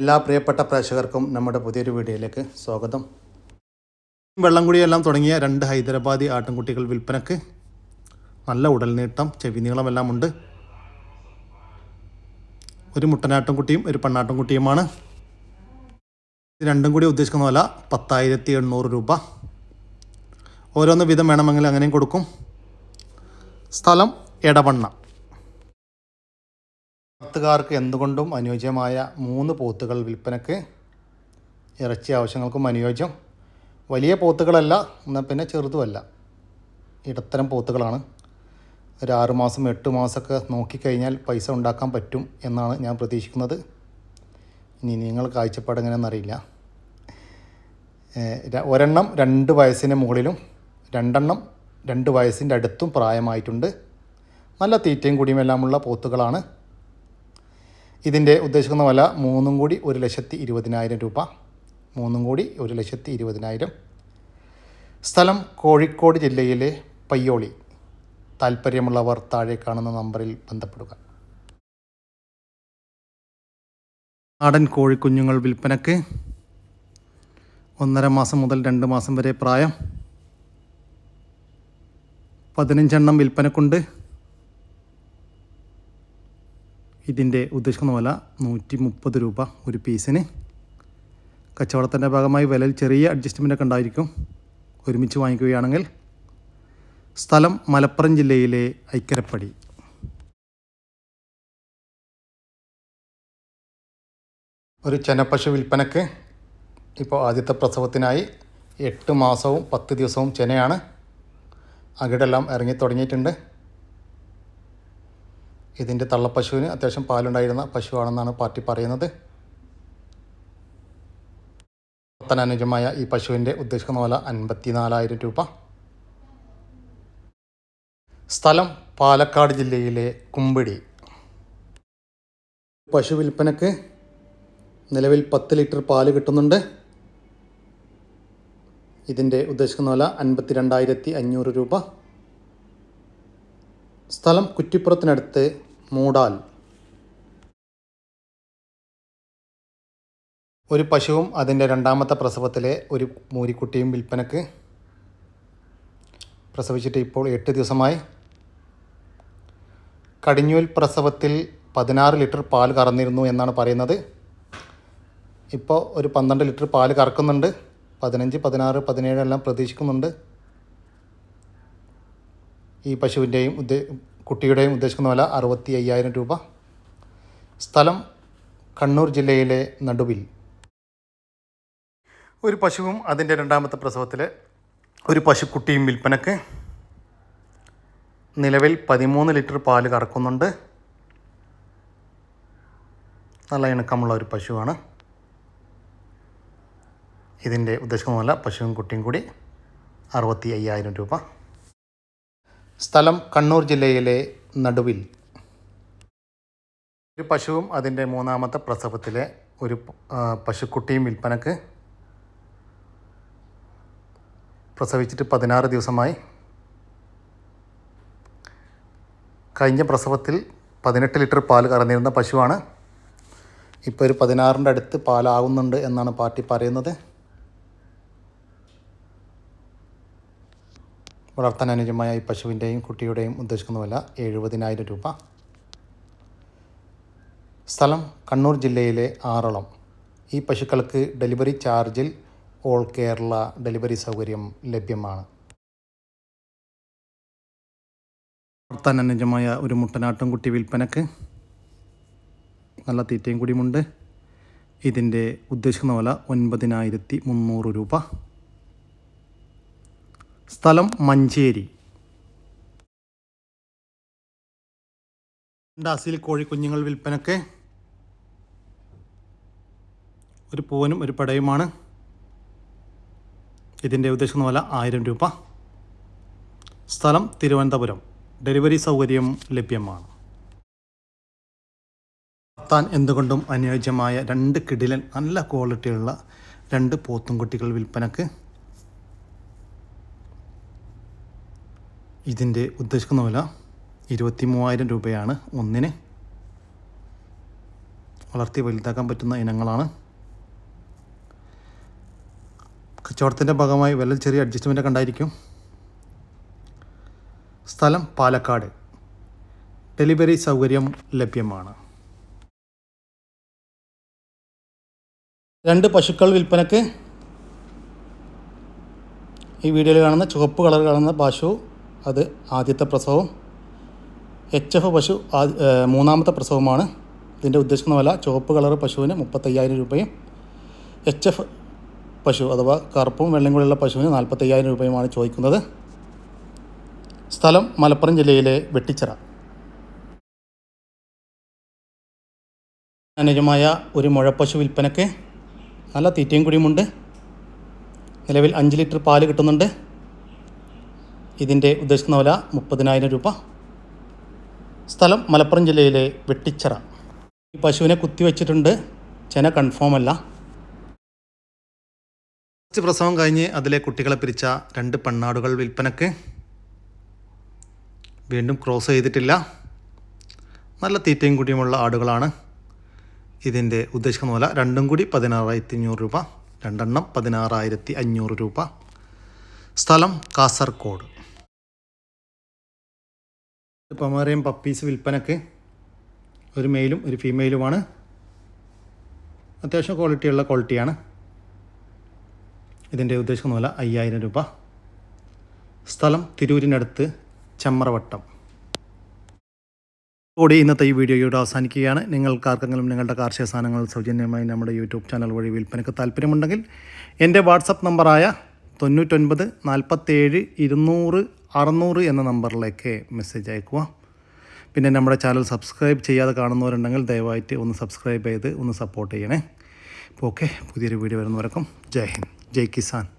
എല്ലാ പ്രിയപ്പെട്ട പ്രേക്ഷകർക്കും നമ്മുടെ പുതിയൊരു വീഡിയോയിലേക്ക് സ്വാഗതം. വെള്ളംകുടിയെല്ലാം തുടങ്ങിയ രണ്ട് ഹൈദരാബാദി ആട്ടിൻകുട്ടികൾ വിൽപ്പനക്ക് നല്ല ഉടൽനീട്ടം ചെവി നീളമെല്ലാം ഉണ്ട്. ഒരു മുട്ടനാട്ടിൻകുട്ടിയും ഒരു പെണ്ണാട്ടിൻകുട്ടിയുമാണ്. രണ്ടും കൂടി ഉദ്ദേശിക്കുന്ന വില പത്തായിരത്തി എണ്ണൂറ് രൂപ. ഓരോന്ന് വിധം വേണമെങ്കിൽ അങ്ങനെയും കൊടുക്കും. സ്ഥലം എടവണ്ണ. ഭക്തുകാർക്ക് എന്തുകൊണ്ടും അനുയോജ്യമായ മൂന്ന് പോത്തുകൾ വിൽപ്പനക്ക് ഇറച്ചി ആവശ്യങ്ങൾക്കും അനുയോജ്യം. വലിയ പോത്തുകളല്ല എന്നാൽ പിന്നെ ചെറുതുമല്ല. ഇടത്തരം പോത്തുകളാണ്. ഒരു ആറ് മാസം എട്ട് മാസമൊക്കെ നോക്കിക്കഴിഞ്ഞാൽ പൈസ ഉണ്ടാക്കാൻ പറ്റും എന്നാണ് ഞാൻ പ്രതീക്ഷിക്കുന്നത്. ഇനി നിങ്ങൾ കാഴ്ചപ്പാട് എങ്ങനെയെന്നറിയില്ല ഒരെണ്ണം രണ്ട് വയസ്സിന് മുകളിലും രണ്ടെണ്ണം രണ്ട് വയസ്സിന്റെ അടുത്തും പ്രായമായിട്ടുണ്ട്. നല്ല തീറ്റയും കുടിയും എല്ലാമുള്ള പോത്തുകളാണ്. ഇതിന്റെ ഉദ്ദേശിക്കുന്ന വില മൂന്നും കൂടി ഒരു ലക്ഷത്തി ഇരുപതിനായിരം രൂപ. മൂന്നും കൂടി ഒരു ലക്ഷത്തി ഇരുപതിനായിരം. സ്ഥലം കോഴിക്കോട് ജില്ലയിലെ പയ്യോളി. താല്പര്യമുള്ളവർ താഴെ കാണുന്ന നമ്പറിൽ ബന്ധപ്പെടുക. നാടൻ കോഴിക്കുഞ്ഞുങ്ങൾ വിൽപ്പനക്ക് ഒന്നര മാസം മുതൽ രണ്ട് മാസം വരെ പ്രായം. പതിനഞ്ചെണ്ണം വിൽപ്പനക്കുണ്ട്. ഇതിന്റെ ഉദ്ദേശിക്കുന്ന വില നൂറ്റി മുപ്പത് രൂപ ഒരു പീസിന്. കച്ചവടത്തിന്റെ ഭാഗമായി വിലയിൽ ചെറിയ അഡ്ജസ്റ്റ്മെന്റ് ഒക്കെ ഉണ്ടായിരിക്കും. ഒരുമിച്ച് വാങ്ങിക്കുകയാണെങ്കിൽ സ്ഥലം മലപ്പുറം ജില്ലയിലെ ഐക്കരപ്പടി. ഒരു ചെനപ്പശു വിൽപ്പനക്ക് ഇപ്പോൾ ആദ്യത്തെ പ്രസവത്തിനായി എട്ട് മാസവും പത്ത് ദിവസവും ചെനയാണ്. അകിടെല്ലാം ഇറങ്ങി തുടങ്ങിയിട്ടുണ്ട്. ഇതിന്റെ തള്ളപ്പശുവിന് അത്യാവശ്യം പാലുണ്ടായിരുന്ന പശുവാണെന്നാണ് പാർട്ടി പറയുന്നത്. പത്തനനുജമായ ഈ പശുവിന്റെ ഉദ്ദേശിക്കുന്ന വില അൻപത്തി നാലായിരം രൂപ. സ്ഥലം പാലക്കാട് ജില്ലയിലെ കുമ്പിടി. പശു വിൽപ്പനക്ക് നിലവിൽ പത്ത് ലിറ്റർ പാൽ കിട്ടുന്നുണ്ട്. ഇതിന്റെ ഉദ്ദേശിക്കുന്ന വില അൻപത്തി രണ്ടായിരത്തി അഞ്ഞൂറ് രൂപ. സ്ഥലം കുറ്റിപ്പുറത്തിനടുത്ത് മൂടാൽ. ഒരു പശുവും അതിന്റെ രണ്ടാമത്തെ പ്രസവത്തിലെ ഒരു മൂരിക്കുട്ടിയും വിൽപ്പനക്ക് പ്രസവിച്ചിട്ട് ഇപ്പോൾ എട്ട് ദിവസമായി. കടിഞ്ഞൂൽ പ്രസവത്തിൽ പതിനാറ് ലിറ്റർ പാൽ കറന്നിരുന്നു എന്നാണ് പറയുന്നത്. ഇപ്പോൾ ഒരു പന്ത്രണ്ട് ലിറ്റർ പാൽ കറക്കുന്നുണ്ട്. പതിനഞ്ച് പതിനാറ് പതിനേഴ് എല്ലാം പ്രതീക്ഷിക്കുന്നുണ്ട്. ഈ പശുവിന്റെയും ഉദ്ദേ കുട്ടിയുടെയും ഉദ്ദേശിക്കുന്ന വില അറുപത്തി അയ്യായിരം രൂപ. സ്ഥലം കണ്ണൂർ ജില്ലയിലെ നടുവിൽ. ഒരു പശുവും അതിന്റെ രണ്ടാമത്തെ പ്രസവത്തിൽ ഒരു പശുക്കുട്ടിയും വിൽപ്പനക്ക് നിലവിൽ പതിമൂന്ന് ലിറ്റർ പാൽ കറക്കുന്നുണ്ട്. നല്ല ഇണക്കമുള്ള ഒരു പശുവാണ്. ഇതിന്റെ ഉദ്ദേശിക്കുന്ന വില പശുവും കുട്ടിയും കൂടി അറുപത്തി അയ്യായിരം രൂപ. സ്ഥലം കണ്ണൂർ ജില്ലയിലെ നടുവിൽ. ഒരു പശുവും അതിന്റെ മൂന്നാമത്തെ പ്രസവത്തിലെ ഒരു പശുക്കുട്ടിയും വിൽപ്പനക്ക് പ്രസവിച്ചിട്ട് പതിനാറ് ദിവസമായി. കഴിഞ്ഞ പ്രസവത്തിൽ പതിനെട്ട് ലിറ്റർ പാൽ കറന്നിരുന്ന പശുവാണ്. ഇപ്പോൾ ഒരു പതിനാറിന്റെ അടുത്ത് പാലാകുന്നുണ്ട് എന്നാണ് പാർട്ടി പറയുന്നത്. വളർത്താൻ അനുജമായ ഈ പശുവിന്റെയും കുട്ടിയുടെയും ഉദ്ദേശിക്കുന്നുവല്ല എഴുപതിനായിരം രൂപ. സ്ഥലം കണ്ണൂർ ജില്ലയിലെ ആറളം. ഈ പശുക്കൾക്ക് ഡെലിവറി ചാർജിൽ ഓൾ കേരള ഡെലിവറി സൗകര്യം ലഭ്യമാണ്. വളർത്താൻ അനുജമായ ഒരു മുട്ടനാട്ടും കുട്ടി വിൽപ്പനക്ക് നല്ല തീറ്റയും കൂടിയുമുണ്ട്. ഇതിന്റെ ഉദ്ദേശിക്കുന്ന വില ഒൻപതിനായിരത്തി മുന്നൂറ് രൂപ. സ്ഥലം മഞ്ചേരി. ഡാസിൽ കോഴിക്കുഞ്ഞുങ്ങൾ വിൽപ്പനക്ക് ഒരു പൂവനും ഒരു പടയുമാണ്. ഇതിന്റെ ഉദ്ദേശം വില ആയിരം രൂപ. സ്ഥലം തിരുവനന്തപുരം. ഡെലിവറി സൗകര്യം ലഭ്യമാണ്. താൻ എന്തുകൊണ്ടും അനുയോജ്യമായ രണ്ട് കിടിലൻ നല്ല ക്വാളിറ്റിയുള്ള രണ്ട് പോത്തുംകുട്ടികൾ വിൽപ്പനക്ക് ഇതിന്റെ ഉദ്ദേശിക്കുന്ന വില ഇരുപത്തി മൂവായിരം രൂപയാണ്. ഒന്നിന് വളർത്തി വലുതാക്കാൻ പറ്റുന്ന ഇനങ്ങളാണ്. കച്ചവടത്തിന്റെ ഭാഗമായി വില ചെറിയ അഡ്ജസ്റ്റ്മെന്റ് കണ്ടായിരിക്കും. സ്ഥലം പാലക്കാട്. ഡെലിവറി സൗകര്യം ലഭ്യമാണ്. രണ്ട് പശുക്കൾ വിൽപ്പനക്ക് ഈ വീഡിയോയിൽ കാണുന്ന ചുവപ്പ് കളർ കാണുന്ന പശു അത് ആദ്യത്തെ പ്രസവം. എച്ച് എഫ് പശു മൂന്നാമത്തെ പ്രസവമാണ്. ഇതിന്റെ ഉദ്ദേശിക്കുന്ന വില ചുവപ്പ് കളർ പശുവിന് മുപ്പത്തയ്യായിരം രൂപയും എച്ച് എഫ് പശു അഥവാ കറുപ്പും വെള്ളയും കൂടെയുള്ള പശുവിന് നാൽപ്പത്തയ്യായിരം രൂപയുമാണ് ചോദിക്കുന്നത്. സ്ഥലം മലപ്പുറം ജില്ലയിലെ വെട്ടിച്ചിറ. അനുജമായ ഒരു മുഴപ്പശു വിൽപ്പനയ്ക്ക് നല്ല തീറ്റയും കുടിയുമുണ്ട്. നിലവിൽ അഞ്ച് ലിറ്റർ പാൽ കിട്ടുന്നുണ്ട്. ഇതിന്റെ ഉദ്ദേശിക്കുന്ന വില മുപ്പതിനായിരം രൂപ. സ്ഥലം മലപ്പുറം ജില്ലയിലെ വെട്ടിച്ചിറ. ഈ പശുവിനെ കുത്തിവെച്ചിട്ടുണ്ട് ചെന കൺഫേം അല്ല. കുറച്ച് പ്രസവം കഴിഞ്ഞ് അതിലെ കുട്ടികളെ പിരിച്ച രണ്ട് പെണ്ണാടുകൾ വിൽപ്പനക്ക് വീണ്ടും ക്രോസ് ചെയ്തിട്ടില്ല. നല്ല തീറ്റയും കൂടിയുമുള്ള ആടുകളാണ് ഇതിന്റെ ഉദ്ദേശിക്കുന്ന പോലെ രണ്ടും കൂടി പതിനാറായിരത്തി അഞ്ഞൂറ് രൂപ. രണ്ടെണ്ണം പതിനാറായിരത്തി അഞ്ഞൂറ് രൂപ. സ്ഥലം കാസർഗോഡ്. പമേറിയം പപ്പീസ് വിൽപ്പനക്ക് ഒരു മെയിലും ഒരു ഫീമെയിലുമാണ് അത്യാവശ്യം ക്വാളിറ്റിയുള്ള ക്വാളിറ്റിയാണ് ഇതിന്റെ ഉദ്ദേശമൊന്നുമല്ല അയ്യായിരം രൂപ. സ്ഥലം തിരൂരിനടുത്ത് ചമ്മറവട്ടം. കൂടി ഇന്നത്തെ ഈ വീഡിയോ ഇവിടെ അവസാനിക്കുകയാണ് നിങ്ങൾക്കാർക്കെങ്കിലും നിങ്ങളുടെ കാർഷിക സാധനങ്ങൾ സൗജന്യമായി നമ്മുടെ യൂട്യൂബ് ചാനൽ വഴി വിൽപ്പനയ്ക്ക് താല്പര്യമുണ്ടെങ്കിൽ എന്റെ വാട്സപ്പ് നമ്പറായ തൊണ്ണൂറ്റൊൻപത് നാൽപ്പത്തേഴ് ഇരുന്നൂറ് അറുന്നൂറ് എന്ന നമ്പറിലേക്ക് മെസ്സേജ് അയക്കുക. പിന്നെ നമ്മുടെ ചാനൽ സബ്സ്ക്രൈബ് ചെയ്യാതെ കാണുന്നവരുണ്ടെങ്കിൽ ദയവായിട്ട് ഒന്ന് സബ്സ്ക്രൈബ് ചെയ്ത് ഒന്ന് സപ്പോർട്ട് ചെയ്യണേ. ഓക്കെ പുതിയൊരു വീഡിയോ വരുന്നവരക്കും ജയ് ഹിന്ദ് ജയ് കിസാൻ.